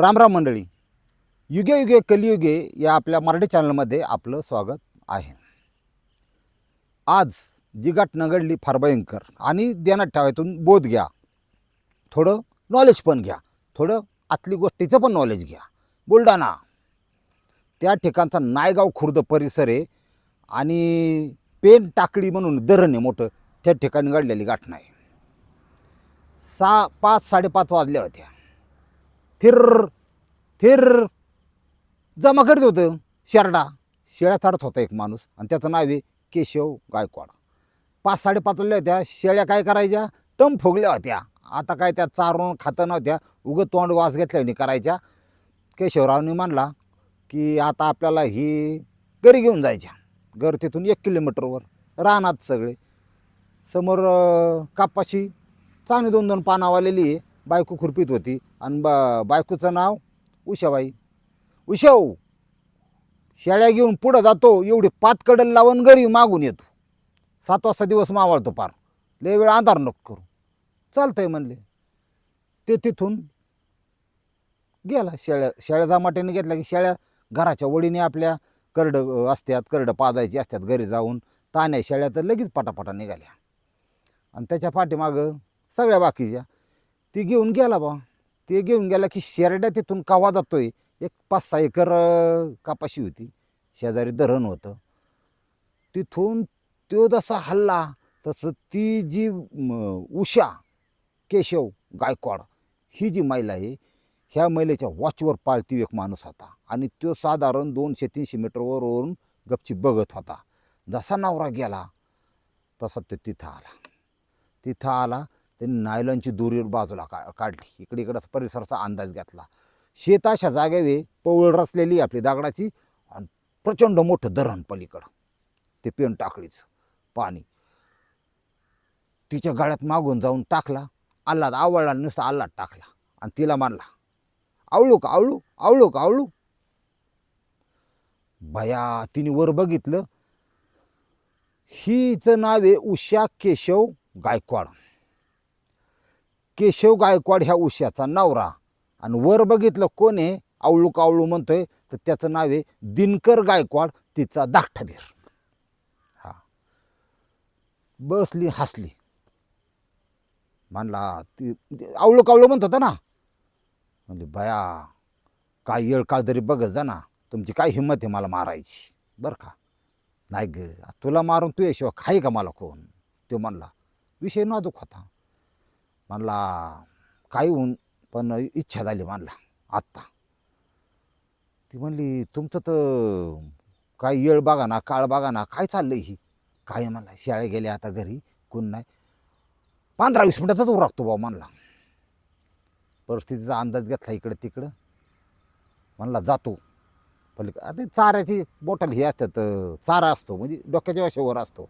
रामराम मंडळी. युगे युगे कलियुगे या आपल्या मराठी चॅनलमध्ये आपलं स्वागत आहे. आज जी गाठ नगडली फार भयंकर आणि देण्यात ठेवायतून बोध घ्या. थोडं नॉलेज पण घ्या. थोडं आतली गोष्टीचं पण नॉलेज घ्या. बुलढाणा. त्या ठिकाणचा नायगाव खुर्द परिसर आहे आणि पेन टाकडी म्हणून धरण आहे मोठं. त्या ठिकाणी घडलेली गाठ आहे. सहा पाच साडेपाच वाजल्या होत्या. थिर थिर. जमा करत होतं शेरडा. शेळ्या चारत होता एक माणूस आणि त्याचं नाव आहे केशव गायकवाड. पाच साडेपाचल्या होत्या. शेळ्या काय करायच्या? टम फुगल्या होत्या. आता काय त्या चारून खातं नव्हत्या. उगं तोंड वास घेतल्याने करायच्या. केशवरावने मानला की आता आपल्याला ही घरी घेऊन जायच्या. घर तिथून एक किलोमीटरवर. राहणार सगळे. समोर कापाशी. चांगली दोन दोन पानावालेली आहे. बायको खुरपीत होती. आणि बा बायकोचं नाव उषाबाई. उषाऊ शेळ्या घेऊन पुढं जातो एवढी पातकडं लावून घरी मागून येतो. सात वाजता दिवस मावळतो पार. लय वेळ आधार नको करू. चालतंय म्हणले. ते तिथून गेला. शेळ्या शेळ्या जमाट्याने घेतल्या की शेळ्या घराच्या वडीने आपल्या करडं असतात करडं पाजायची असतात घरी जाऊन. ताण्या शेळ्या तर लगेच पटापटा निघाल्या. आणि त्याच्या पाठीमागं सगळ्या बाकीच्या ती घेऊन गेला बा. ते घेऊन गेला की शेरड्या तिथून कावा जातोय? एक पाच सहा एकर कापाशी होती. शेजारी धरण होतं. तिथून तो जसा हल्ला तसं ती जी उषा केशव गायकवाड ही जी महिला आहे ह्या महिलेच्या वॉचवर पाळती एक माणूस होता. आणि तो साधारण दोनशे तीनशे मीटरवरून गपची बघत होता. जसा नवरा गेला तसा तो तिथं आला. तिथं आला त्यांनी नायलॉनची दोरीवर बाजूला का काढली. इकडे इकडं परिसराचा अंदाज घेतला. शेत अशा जागेवे पवळ रचलेली आपली दगडाची आणि प्रचंड मोठं धरण पलीकडं. ते पेन टाकळीचं पाणी. तिच्या गाड्यात मागून जाऊन टाकला. आल्लाद आवळला नुसता आल्लाद टाकला आणि तिला मानला. आवळू का आवळू? आवळू का आवळू? भया तिने वर बघितलं. हीचं नाव आहे उषा केशव गायकवाड. केशव गायकवाड ह्या उश्याचा नवरा. आणि वर बघितलं कोण आहे? आवळू कावळू म्हणतोय. तर त्याचं नाव आहे दिनकर गायकवाड तिचा धाकटा हा. बसली हसली. म्हणला ती आवळू कावळू म्हणत होता ना? म्हणजे बया काय येळ काळ तरी बघत जा ना. तुमची काय हिंमत आहे मला मारायची. बरं का. नाही ग तुला मारून तू याशिवाय खाई का मला कोण? तो म्हणला विषय नाजूक होता. म्हणला काही होऊन पण इच्छा झाली म्हणला आत्ता. ती म्हणली तुमचं तर काय येळ बघा ना काळ बघा ना काय चाललंय ही? काय म्हणला शाळे गेले आता घरी कोण नाही. पंधरा वीस मिनिटातच उरकतो भाऊ म्हणला. परिस्थितीचा अंदाज घेतला इकडं तिकडं. म्हणला जातो. पलीकडे आता चाऱ्याची बॉटल हे असतात चारा असतो म्हणजे डोक्याच्या वशावर असतो.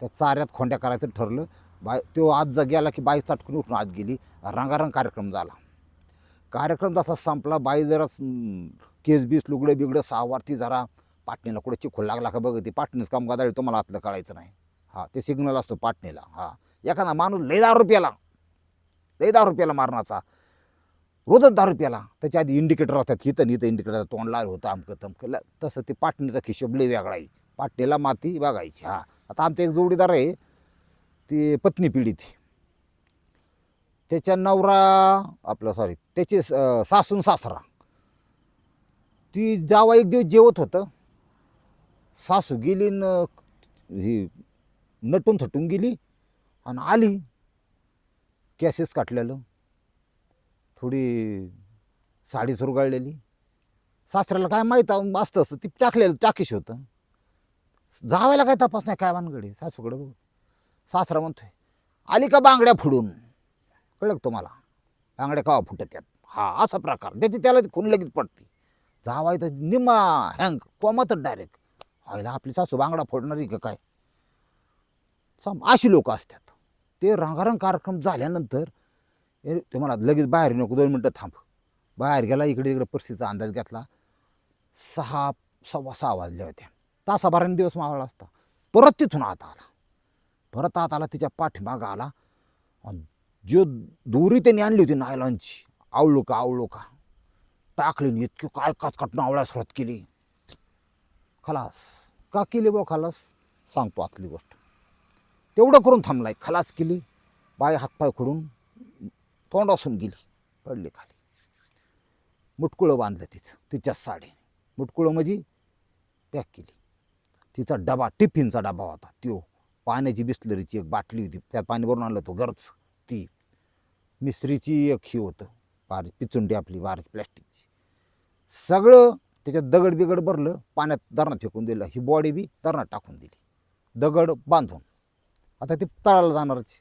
त्या चाऱ्यात खोंड्या करायचं ठरलं बाय तो आज जर गेला की बाई चटकून उठून आत गेली रंगारंग कार्यक्रम झाला. कार्यक्रम जसा संपला बाई जरा केस बीस लुगडं बिगडं सहावारती जरा पाटणीला कुठे चिखोल लागला का बघ ती पाटणीच काम गादाळी तुम्हाला आतलं कळायचं नाही. हां ते सिग्नल असतो पाटणीला. हां एखादा माणूस लय दहा रुपयाला लय दहा रुपयाला मारणाचा रोजच दहा रुपयाला त्याच्या आधी इंडिकेटर राहतात हिथं इथं इंडिकेटर तोंड लाल होतं अमकं तमकं तसं ते पाटणीचा खिशोब लय वेगळा आहे. पाटणीला माती बघायची हा. आता आमचा एक जोडीदार आहे ती पत्नी पिढीत त्याच्या नवरा आपलं सॉरी त्याचे सासून सासरा. ती जावा एक दिवस जेवत होतं. सासू गेली न ही नटून थटून गेली आणि आली. कॅसेस काटलेलं. थोडी साडी सुरगाळलेली. सासऱ्याला काय माहीत असतं असं ती टाकलेलं टाकीश होतं. जावायला काय तपास नाही काय वानगडे सासूकडे बघ. सासरा म्हणतोय आली का बांगड्या फुडून? कळलं का तुम्हाला? बांगड्या कवा फुटत त्यात हा असा प्रकार. त्याची त्याला खून लगेच पडते. जावाय तर निम्मा हँग कोमातच डायरेक्ट आईला आपली सासू बांगडा फोडणारी का काय? सम अशी लोक असतात. ते रंगारंग कार्यक्रम झाल्यानंतर ए, तुम्हाला लगेच बाहेर नको दोन मिनटं थांब. बाहेर गेला इकडे इकडे परिस्थितीचा अंदाज घेतला. सहा सव्वा सहा वाजल्या होत्या. तासाभराने दिवस मावळला असता. परत तिथून आता आला. परत आत आला तिच्या पाठीमागं आला. आणि जो दोरी त्यांनी आणली होती नायलॉनची आवळू का आवळू का टाकली आणि इतकी काय कचकट आवळ्या सुरुवात केली. खलास. का केली बा खलास? सांगतो आतली गोष्ट. तेवढं करून थांबलाय. खलास केली. बाय हातपाय खोडून तोंड असून गेली. पडली खाली. मुटकुळं बांधलं तिचं तिच्या साडीने. मुटकुळं म्हणजे पॅक केली. तिचा डबा टिफिनचा डबा होता त्यो. पाण्याची बिस्लरीची एक बाटली होती. त्यात पाणी भरून आणलं तो गरज ती मिस्त्रीची एक ही होतं. बारीक पिचुंडी आपली बारीक प्लॅस्टिकची. सगळं त्याच्यात दगड बिगड भरलं. पाण्यात धरणात फेकून दिलं. ही बॉडी बी धरणात टाकून दिली. दगड बांधून. आता ती तळाला जाणारच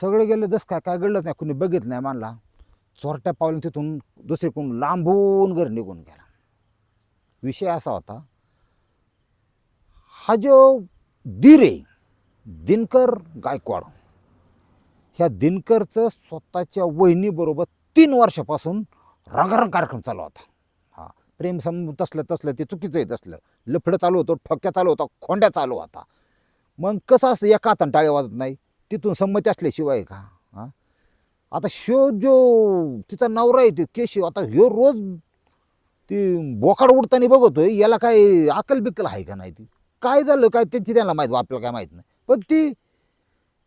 सगळं गेलं. जस काय काय घडलं नाही. कुणी बघितलं नाही मानला. चोरट्या पावलं तिथून दुसरीकडून लांबून घर निघून गेला. विषय असा होता. हा जो दिरे दिनकर गायकवाड. ह्या दिनकरचं स्वतःच्या वहिनीबरोबर तीन वर्षापासून रंगारंग कार्यक्रम चालू होता. हा प्रेम सम तसलं तसलं ते चुकीचं आहे तसलं. लफडं चालू होतं ठोक्या चालू होता खोंड्या चालू होता. मग कसं असतं एका हातानं टाळे वाजत नाही? तिथून संमती असल्याशिवाय का? हां? आता शो जो तिचा नवरा आहे तो केशव आता ह्यो रोज ती बोकाड उडताना बघतोय याला काय अकल बिकल आहे का नाही ती? काय झालं? काय त्यांची त्यांना माहीत आपल्याला काय माहीत नाही. पण ती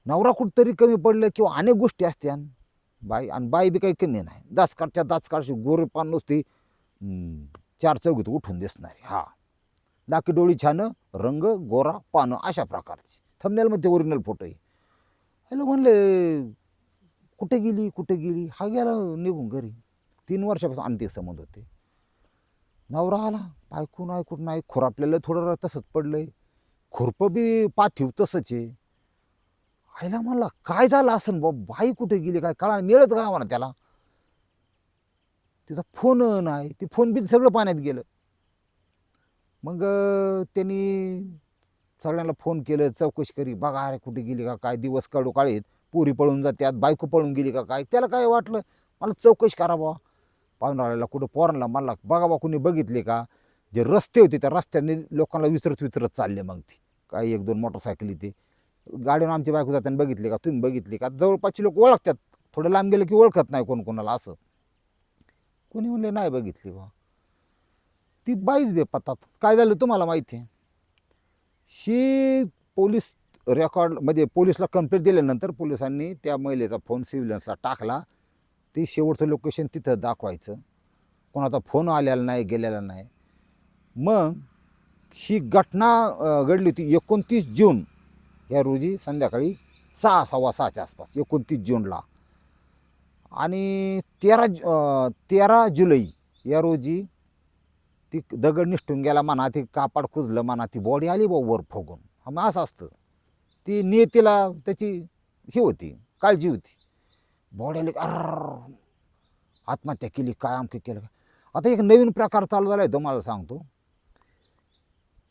नवरा कुठतरी कमी पडलं किंवा अनेक गोष्टी असत्या. बाई आणि बाई बी काही कमी नाही. दासकाडच्या दासकाडशी गोरपान नुसती चार चौघीत उठून दिसणारी. हा. डाकी डोळी छान रंग गोरा पानं अशा प्रकारची. थंबनेलमध्ये ओरिजिनल फोटो आहे. हॅलो म्हणले कुठे गेली कुठे गेली? हा गेला निघून घरी. तीन वर्षापासून आणते संबंध होते. नवरा आला. ऐकून ऐकून नाही खुरापलेलं थोडं तसंच पडलंय. खुरपं बी पाथिव तसंच आहे. आईला म्हणला काय झालं असं बा? बाई कुठे गेली? काय कळा मिळत का म्हणा त्याला. तिचा फोन नाही. ती फोन बी सगळं पाण्यात गेलं. मग त्यांनी सगळ्यांना फोन केलं चौकशी करी. बघा अरे कुठे गेली का? काय दिवस काढू काळीत पोरी पळून जात्यात. बायको पळून गेली का काय? त्याला काय वाटलं? मला चौकशी करा बा. पाहुणाऱ्याला कुठं पोरांना मारला बघा बा कुणी बघितले का? जे रस्ते होते त्या रस्त्याने लोकांना विसरत विसरत चालले मग ती. काही एक दोन मोटरसायकली ते. गाडीवर आमची बायको जाताना बघितले का? तुम्ही बघितले का? जवळपासची लोक ओळखतात. थोडं लांब गेलं की ओळखत नाही कोण कोणाला असं. कोणी म्हणले नाही बघितली बा. ती बाईच बेपत्तात काय झालं तुम्हाला माहिती आहे? शी पोलीस रेकॉर्ड म्हणजे पोलीसला कंप्लेंट दिल्यानंतर पोलिसांनी त्या महिलेचा फोन सिव्हिलन्सला टाकला. ते शेवटचं लोकेशन तिथं दाखवायचं. कोणाचा फोन आलेला नाही गेलेला नाही. मग ही घटना घडली होती एकोणतीस जून. या रोजी संध्याकाळी सहा सव्वा सहाच्या आसपास एकोणतीस जूनला. आणि तेरा जु- तेरा जुलै या रोजी ती दगड निष्ठून गेला म्हणा ती कापड कुजलं म्हणा ती बॉडी आली बा वर फोगून. मग असं असतं. ती नियतीला त्याची ही होती काळजी होती. बॉडी आली आत्महत्या केली काय आमके केलं. काय आता एक नवीन प्रकार चालू झाला आहे तुम्हाला सांगतो.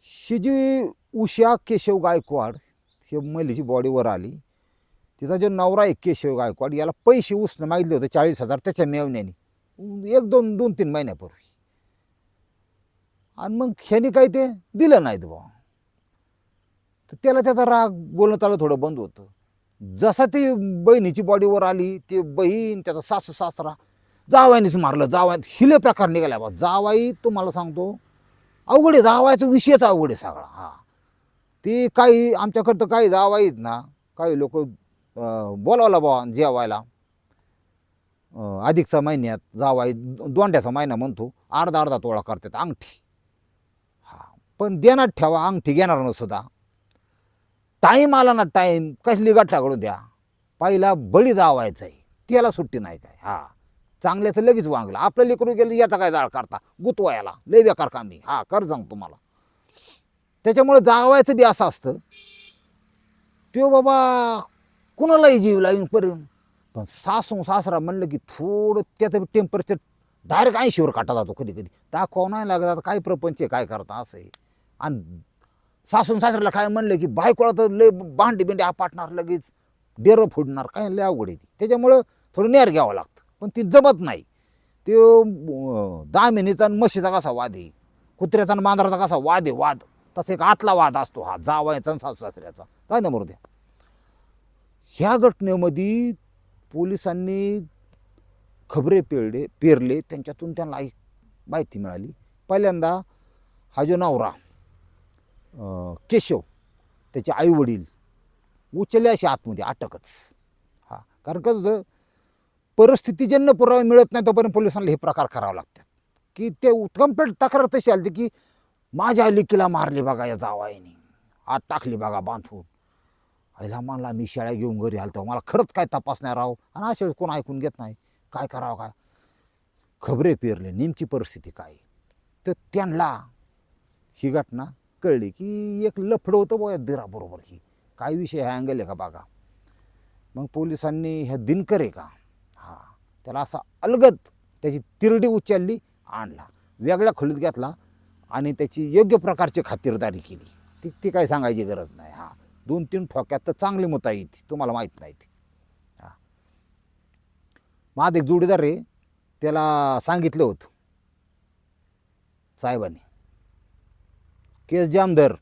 शिजी उषा केशव गायकवाड हे महिलेची बॉडीवर आली. तिचा जो नवरा आहे केशव गायकवाड याला पैसे उसणं मागितले होते चाळीस हजार त्याच्या मेवण्याने. एक दोन दोन तीन महिन्यापूर्वी. आणि मग ह्याने काही ते दिलं नाहीत बा तर त्याला त्याचा राग बोलणं चालू थोडं बंद होतं. जसा ती बहिणीची बॉडीवर आली ते बहीण त्याचा सासू सासरा जावायनीच मारलं. जावाय हिले प्रकार निघाला बा. जावाई तुम्हाला सांगतो अवघड आहे. जावायचा विषयच अवघड आहे सगळा. हा. ती काही आमच्याकडं तर काही जावाईत ना काही लोक बोलावला बा जेवायला. अधिकच्या महिन्यात जावाई दोंड्याचा महिना म्हणतो अर्धा अर्धा तोळा करतात अंगठी. हा. पण देणार ठेवा अंगठी घेणार नसुद्धा. टाईम आला ना टाईम कसली गठ्ठाकडून द्या. पहिला बळी जावायचा आहे त्याला सुट्टी नाही काय. हा. चांगल्याचं लगेच वांगलं. आपलं लेकरू गेलं याचा काय जाळ करता गुतवायला लय बेकार कामी हा कर सांग तुम्हाला. त्याच्यामुळे जावायचं बी असं असतं. तो बाबा कुणालाही जीव लावून पर्यंत पण सासू सासरा म्हणलं की थोडं त्याचं टेम्परेचर डायरेक्ट ऐंशीवर काटा जातो कधी कधी. दाखवावं नाही लागत. आता काय प्रपंच आहे काय करता असं आहे. आणि सासून सासऱ्याला काय म्हणलं की बायकोला तर लय भांडी बिंडी आपटणार लगेच डेरं फोडणार काय लय अवघड आहे ती. त्याच्यामुळं थोडं नेर घ्यावं लागतं. पण ती जमत नाही. ते दामिनीचा आणि म्हशीचा कसा वाद आहे? कुत्र्याचा आणि मांजराचा कसा वाद आहे? वाद. तसा एक आतला वाद असतो हा जावायचा आणि सासू सासऱ्याचा. काय ना मरू द्या ह्या घटनेमध्ये पोलिसांनी खबरे पेरले पेरले त्यांच्यातून त्यांना एक माहिती मिळाली. पहिल्यांदा हा जो नवरा केशव त्याचे आईवडील उचलले असे आतमध्ये अटकच हा कारण कसं होतं परिस्थितीजन्य पुरावे मिळत नाही तोपर्यंत पोलिसांना हे प्रकार करावे लागतात. की ते कंप्लीट तक्रार तशी आली की माझ्या लिकीला मारली बघा या जावायनी आत टाकली बघा बांधून. आईला म्हणला मी शाळा घेऊन घरी आलतो. मला खरंच काय तपासणार राव आणि अशा वेळेस कोण ऐकून घेत नाही? काय करावं काय? खबरे पेरले. नेमकी परिस्थिती काय? तर त्यांना ही घटना कळली की एक लफडं होतं बुवा या दिराबरोबर ही काय विषय हा अँगल आहे का बघा मग पोलिसांनी ह्या दिनकर आहे का? हा. त्याला असा अलगत त्याची तिरडी उचलली आणला. वेगळ्या खोलीत घातला आणि त्याची योग्य प्रकारची खातिरदारी केली. ती ती काय सांगायची गरज नाही. हां. दोन तीन ठोक्यात तर चांगली मतं येते तुम्हाला माहीत नाही ती. हां. माझा एक जोडीदार आहे. त्याला सांगितलं होतं. साहेबांनी. केस जामदर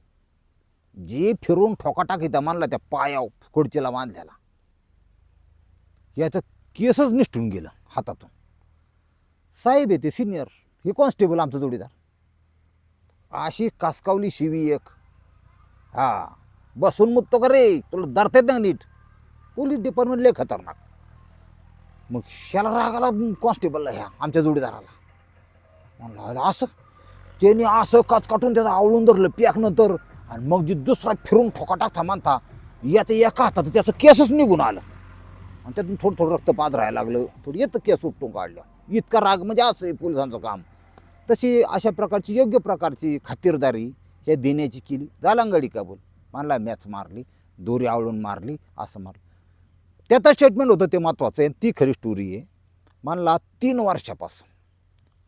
जे फिरून ठोका इथं मानला त्या पाया खुर्चीला बांधल्याला याचं केसच निष्ठून गेलं हातातून. साहेब येते सिनियर हे कॉन्स्टेबल आमचं जोडीदार. अशी कासकावली शिवी एक. हा. बसून मुक्तो का रे. तुला धरता ना नीट. पोलीस डिपार्टमेंट लय खतरनाक. मग शाला रागाला कॉन्स्टेबलला ह्या आमच्या जोडीदाराला. म्हणलं असं त्यांनी असं काच काटून त्याचं आवळून धरलं पॅक नंतर आणि मग जे दुसरा फिरून ठोकाटा थांबता याचं एका हातात त्याचं केसच निघून आलं. आणि त्यातून थोडं थोडं रक्त पाज राहायला लागलं. थोडं येतं केस उपटून काढलं. इतका राग म्हणजे असं आहे पोलिसांचं काम. तशी अशा प्रकारची योग्य प्रकारची खातिरदारी हे देण्याची केली. जालांगडी कबूल. मानला मॅच मारली दोरी आवळून मारली असं मारलं. त्याचं स्टेटमेंट होतं ते महत्त्वाचं आहे. ती खरी स्टोरी आहे. मानला तीन वर्षापासून.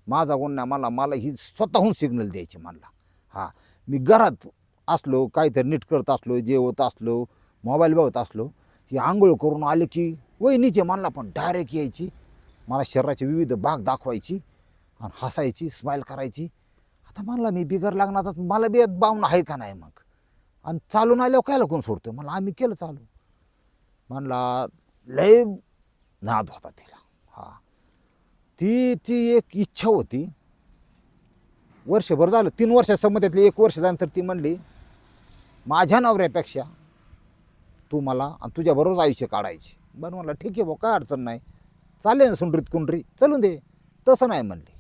माझा गुन्हा मला मला ही स्वतःहून सिग्नल द्यायची मानला हां मी घरात असलो काहीतरी नीट करत असलो जेवत असलो मोबाईल बघत असलो ही आंघोळ करून आले की वहिनीचे म्हणला पण डायरेक्ट यायची. मला शरीराचे विविध भाग दाखवायची आणि हसायची स्माईल करायची. आता म्हणला मी बिगर लागण्याचा मला बी बावून आहे का नाही मग? आणि चालून आल्यावर कायला कोण सोडतो? मला आम्ही केलं चालू. म्हणला लय नाद होता तिला. हां. ती ती एक इच्छा होती. वर्षभर झालं. तीन वर्षासंबंधातली एक वर्ष झाल्यानंतर ती म्हणली माझ्या नवऱ्यापेक्षा तू मला आणि तुझ्याबरोबर आयुष्य काढायचे. बरं म्हणलं ठीक आहे भाऊ काय अडचण नाही. चालेल ना सुंडरीत कुंडरी. चलून दे. तसं नाही म्हणली.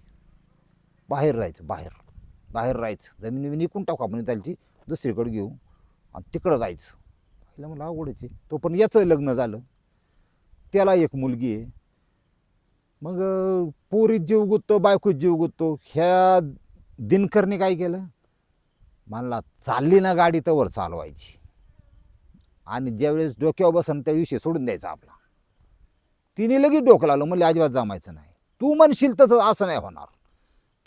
बाहेर राहायचं बाहेर. बाहेर राहायचं. जमीन निकून टाकू आपण त्याची. दुसरीकडे घेऊ. आणि तिकडं जायचं. पहिलं मला आवडायचे तो पण याचं लग्न झालं. त्याला एक मुलगी आहे. मग पोरीत जीव गुततो बायकोत जीव गुततो. ह्या दिनकरने काय केलं? मला चालली ना गाडी तर चालवायची. आणि ज्यावेळेस डोक्यावर बसन त्या विषय सोडून द्यायचा आपला. तिने लगेच डोकं लावलं म्हणजे अजिबात जमायचं नाही. तू म्हणशील तसं असं नाही होणार.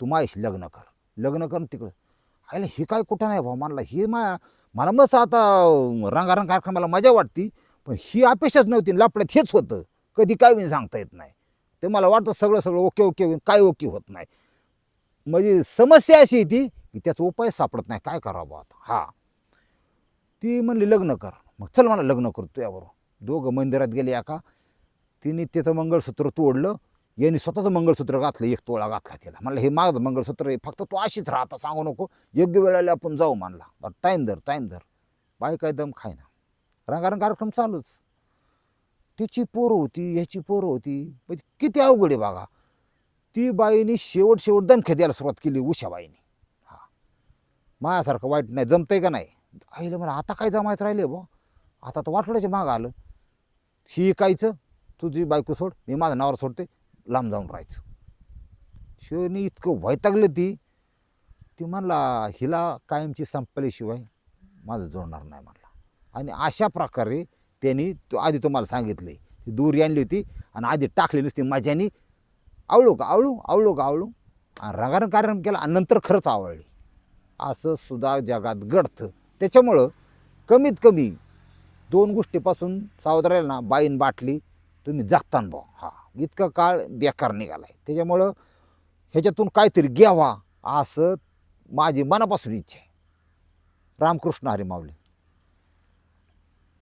तू माझ्याशी लग्न कर. लग्न कर तिकडं. आयला हे काय कुठं नाही भाऊ? म्हणला हे मा मला मस्त आता रंगारंग कार्यक्रमाला मजा वाटती पण ही अपेक्षाच नव्हती. लपड्यात हेच होतं. कधी काय होईन सांगता येत नाही. ते मला वाटतं सगळं सगळं ओके ओके काय ओके होत नाही. म्हणजे समस्या अशी ती की त्याचा उपाय सापडत नाही. काय करावं आता? हा. ती म्हणली लग्न कर. मग चल मला लग्न करतो यावर दोघं मंदिरात गेले एका. तिने त्याचं मंगळसूत्र तोडलं. यांनी स्वतःचं मंगळसूत्र घातलं एक तोळा घातला तिला. म्हणलं हे माझं मंगळसूत्र आहे फक्त तू अशीच राहता आता सांगू नको. योग्य वेळेला आपण जाऊ म्हणला. टाईम धर टाईम धर. बाय काय दम खाय ना रंगारंग कार्यक्रम चालूच. तिची पोरं होती ह्याची पोरं होती. म्हणजे किती अवघड आहे बघा. ती बाईनी शेवट शेवट दणख्या द्यायला सुरुवात केली उषाबाईनी. हा. माझ्यासारखं वाईट नाही जमतंय का नाही? आईला मला आता काय जमायचं राहिले बो आता तर वाटोड्याच्या मागं आलं. ही कायचं तुझी बायको सोड मी माझा नावर सोडते लांब जाऊन राहायचं. शिवनी इतकं वैतागलं ती. ती म्हणला हिला कायमची संपल्याशिवाय माझं जोडणार नाही म्हणला. आणि अशा प्रकारे त्यांनी तो आधी तुम्हाला सांगितलं आहे ती दोरी आणली होती आणि आधी टाकली नुसती माझ्यानी आवळू का? आवळू? आवळू का? आवळू? आणि रंगारंग कार्यक्रम केला आणि नंतर खरंच आवडली. असं सुद्धा जगात घडतं. त्याच्यामुळं कमीत कमी दोन गोष्टीपासून सावध राहील ना बाईन बाटली तुम्ही जगतान भाऊ. हा इतका काळ बेकार निघाला आहे त्याच्यामुळं ह्याच्यातून काहीतरी घ्यावा असं माझी मनापासून इच्छा आहे. रामकृष्ण हरी माऊली.